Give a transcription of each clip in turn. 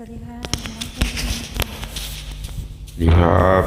สวัสดีค่ะ ดีครับ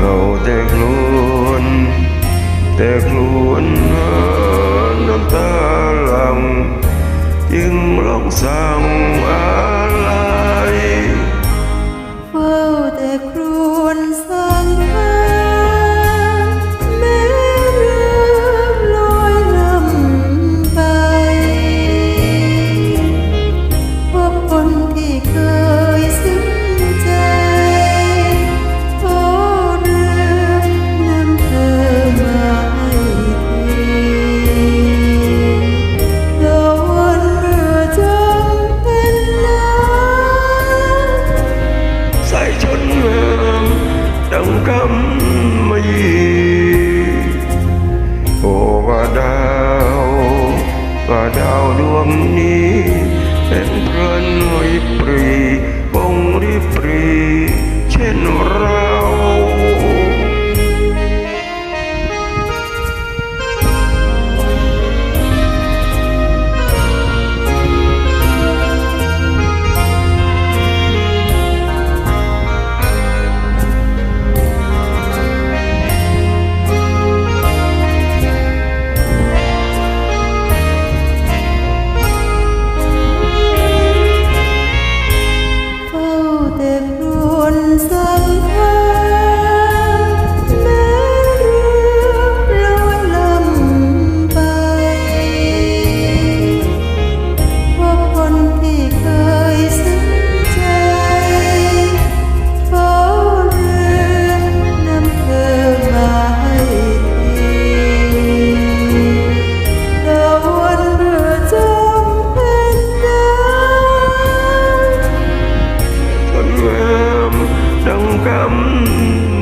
เราแต่กลวนแต่กลวนน้ำตาลังยิ่งร้งสั่งอะไรเฝ้าแต่ครู and run.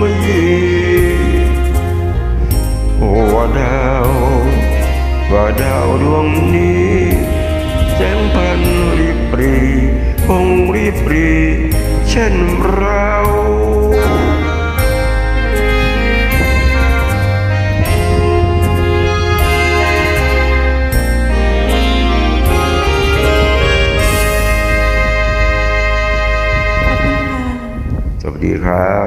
มีว่าดาวว่าดาวดวงนี้แสงพันริบปรีคงริบปรีเช่นเรา ดีครับ